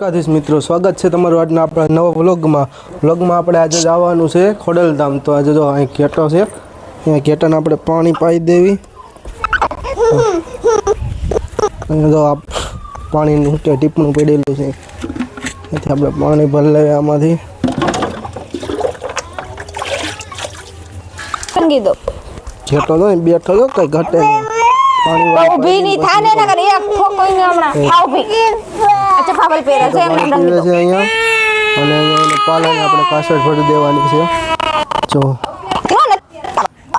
દ્વારકાધીશ મિત્રો સ્વાગત છે તમારું આજના આપણા નવા વ્લોગમાં. વ્લોગમાં આપણે આજે જવાનું છે ખોડલધામ. તો આજે જો અહીં ઘેટો છે અહીંયા ઘેટાને આપણે પાણી પાઈ દેવી. અહીંયા જો આ પાણીનું કે ટીપણું પડેલું છે. એથી આપણે પાણી ભરી લેવી આમાંથી. સંગી દો. ઘેટો તો અહીં બેઠો છો કઈ ઘટે નહીં. પાણી વાળી ઊભી ની થાને ના કરે એક ઠોકો ને હમણાં આ ઊભી અચ્છા પાપલ પહેરે છે એમને રંગી છે અહીંયા. અને એને પાલાને આપણે પાછળ ભરી દેવાની છે. જો.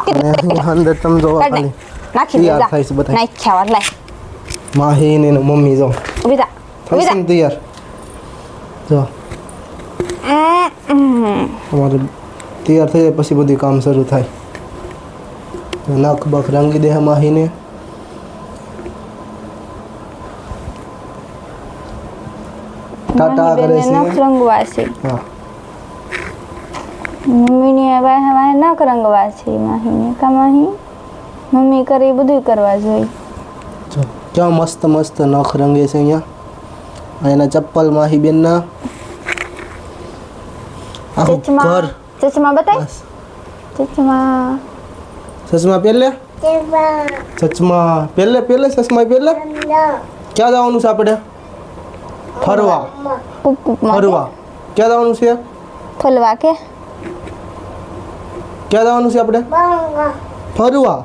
અને અંદર તમે જો ખાલી. નાખી દે થાય છે બધા. નાખ્યા વાર લાય. માહી ને મમ્મી જો. થઈ ઊભી તૈયાર? જો. અમારે તૈયાર થઈ જાય પછી બધું કામ શરૂ થાય. નખ બખ રંગી દે માહીને. ટાટા કરે છે. રંગવા હા. મમ્મીની વાહે વાહે નખ રંગવા છે માહીને કા માહી? મમ્મી કરે એ બધું કરવા જોઈએ જો મસ્ત મસ્ત નખ રંગે છે અહીંયા. અને એના ચપ્પલ માહી બેનના. આખું ચચમા ઘર. ચચમા બતાય? ચચમા ચશ્મા. પહેરલે? ચશ્મા. પહેલે પહેલે ચશ્મા પહેલે ક્યાં જવાનું છે આપણે? ફરવા? ફરવા. ક્યાં જવાનું છે? ફલવા કે? ક્યાં જવાનું છે આપણે? ફરવા.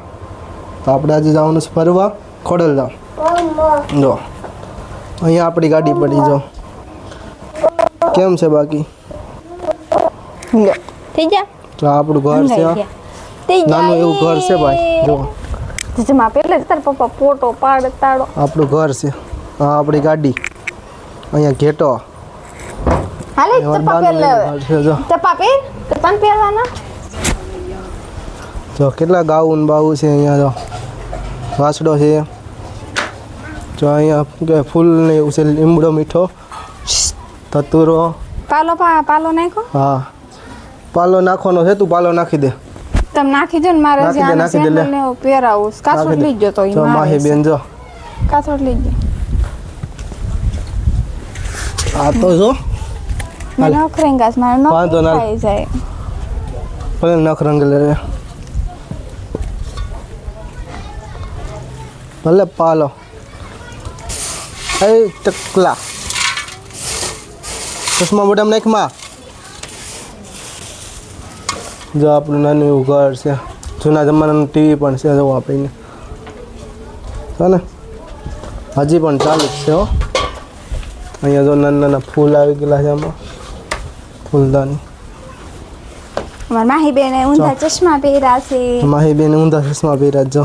તો આપણે આજે જવાનું છે ફરવા. ખોડલધામ. જો. અહીંયા આપણી ગાડી પડી જો. કેમ છે બાકી? થઈ જા તો આપણું ઘર છે નાનું એવું ઘર છે ભાઈ જો. જેમાં પેલે તાર પપ્પા ફોટો પાડ તાડો આપણું ઘર છે આ આપણી ગાડી. અહીંયા ઘેટો. હાલે એમાં ચપ્પા લે નાનું હવે. એવું ઘર જો. કેટલા ગાઉન બાવું છે અહીંયા જો. વાસડો છે. જો અહીંયા ફૂલ ને એવું છે લીમડો મીઠો. તતુરો પાલો પા પાલો નાખો. હા. પાલો નાખવાનો છે તું પાલો નાખી દે. તમે નાખી દો ને મારે જે આને. સેન્ડલ ને પહેરાવું. દે. લઈ જતો જો માહી બેન જો. કાથોડ લઈ જ આ તો જો. મેં નખ રેંગાસ મારે નખ. ખાઈ જાય. ભલે નખ રંગ લે. ભલે પાલો. એ ચકલા ચશ્મા મોઢામાં નાખમાં જો આપણું નાનું એવું ઘર છે. જૂના જમાનાનું ટીવી પણ છે જો આપણને છે ને. હજી પણ ચાલુ જ છે હો. અહીંયા જો નાના નાના ફૂલ આવી ગયેલા છે આમાં. ફૂલદાની. અમારા માહીબેને ઊંધા ચશ્મા પહેર્યા છે. માહીબેને ઊંધા ચશ્મા પહેર્યા જો.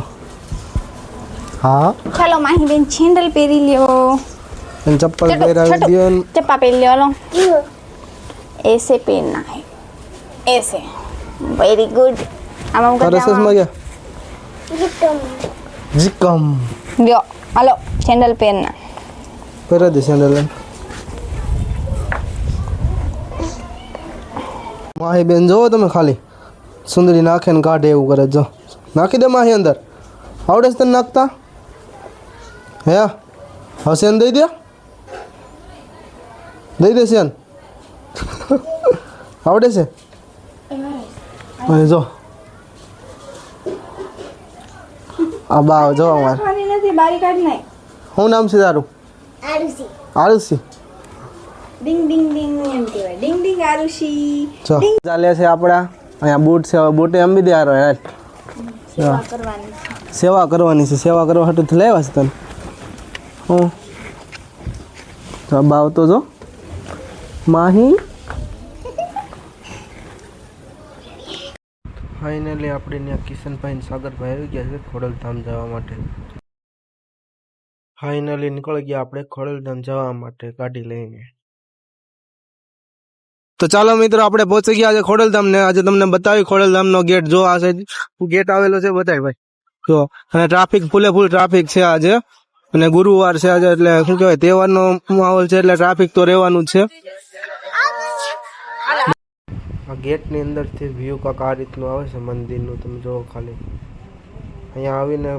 હા? ચાલો માહીબેન છેન્ડલ પહેરી લ્યો. અને ચપ્પલ પહેરાવી દયો ચપ્પા પહેરી લ્યો લો એસે પહેરના હે એસે. વેરી ગુડ આમાં હું કરે ચશ્મા ગયા જીકમ જીકમ. લ્યો હાલો સેન્ડલ પહેરના પહેરા દે સેન્ડલ માહી બેન જોવો તમે ખાલી. સુંદરી નાખે ને કાઢે એવું કરે જો. નાખી દે માહી અંદર. આવડે છે તને નાખતા? હે? હવે સેન દઈ દે? દઈ દે સેન આવડે છે? જો. આ બા જો અમારે. શું નામ છે તારું? આરુષી ડિંગ ડિંગ ડિંગ એમ કહેવાય. ડિંગ ડિંગ આરુષી. ચો. ચાલે છે આપણા. અહીંયા બૂટ છે હવે બૂટે અંબી દે હારો યાર સેવા કરવાની છે. સેવા કરવાની છે સેવા કરવા હાટું લાવ્યા છે તને. હું? તો બાવ તો જો. માહી. ફાઇનલી આપણે ત્યાં કિશનભાઈ સાગરભાઈ આવી ગયા છે ખોડલધામ જવા માટે. ફાઇનલી નીકળી ગયા આપણે ખોડલધામ જવા માટે ગાડી લઈને. તો ચાલો મિત્રો આપણે પહોંચી ગયા છે ખોડલધામ ને આજે તમને બતાવી ખોડલધામ નો ગેટ. જો આ સાઈડ ગેટ આવેલો છે બતાવી ભાઈ. જો અને ટ્રાફિક ફૂલે ફૂલ ટ્રાફિક છે આજે. અને ગુરુવાર છે આજે એટલે શું કહેવાય તહેવારનો માહોલ છે એટલે ટ્રાફિક તો રહેવાનું જ છે. આ ગેટની અંદરથી વ્યૂ કાંક આ રીતનું આવે છે મંદિરનું તમે જોવો ખાલી. અહીંયા આવીને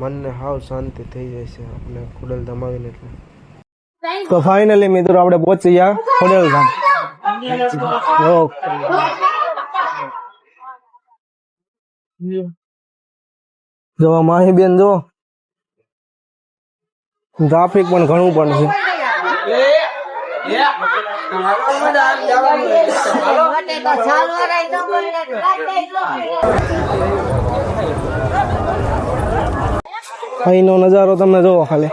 મનને હાવ શાંતિ થઈ જાય છે આપણે ખોડલધામ આવીને એટલે. તો ફાઇનલી મિત્રો આપણે પહોંચી ગયા ખોડેલધામ. જો માહી બેન જો ટ્રાફિક પણ ઘણું પણ છે અહીંનો નજારો તમે જોવો ખાલી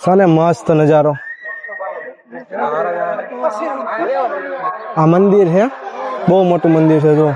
સાને મસ્ત નજારો આ મંદિર છે બહુ મોટું મંદિર છે જો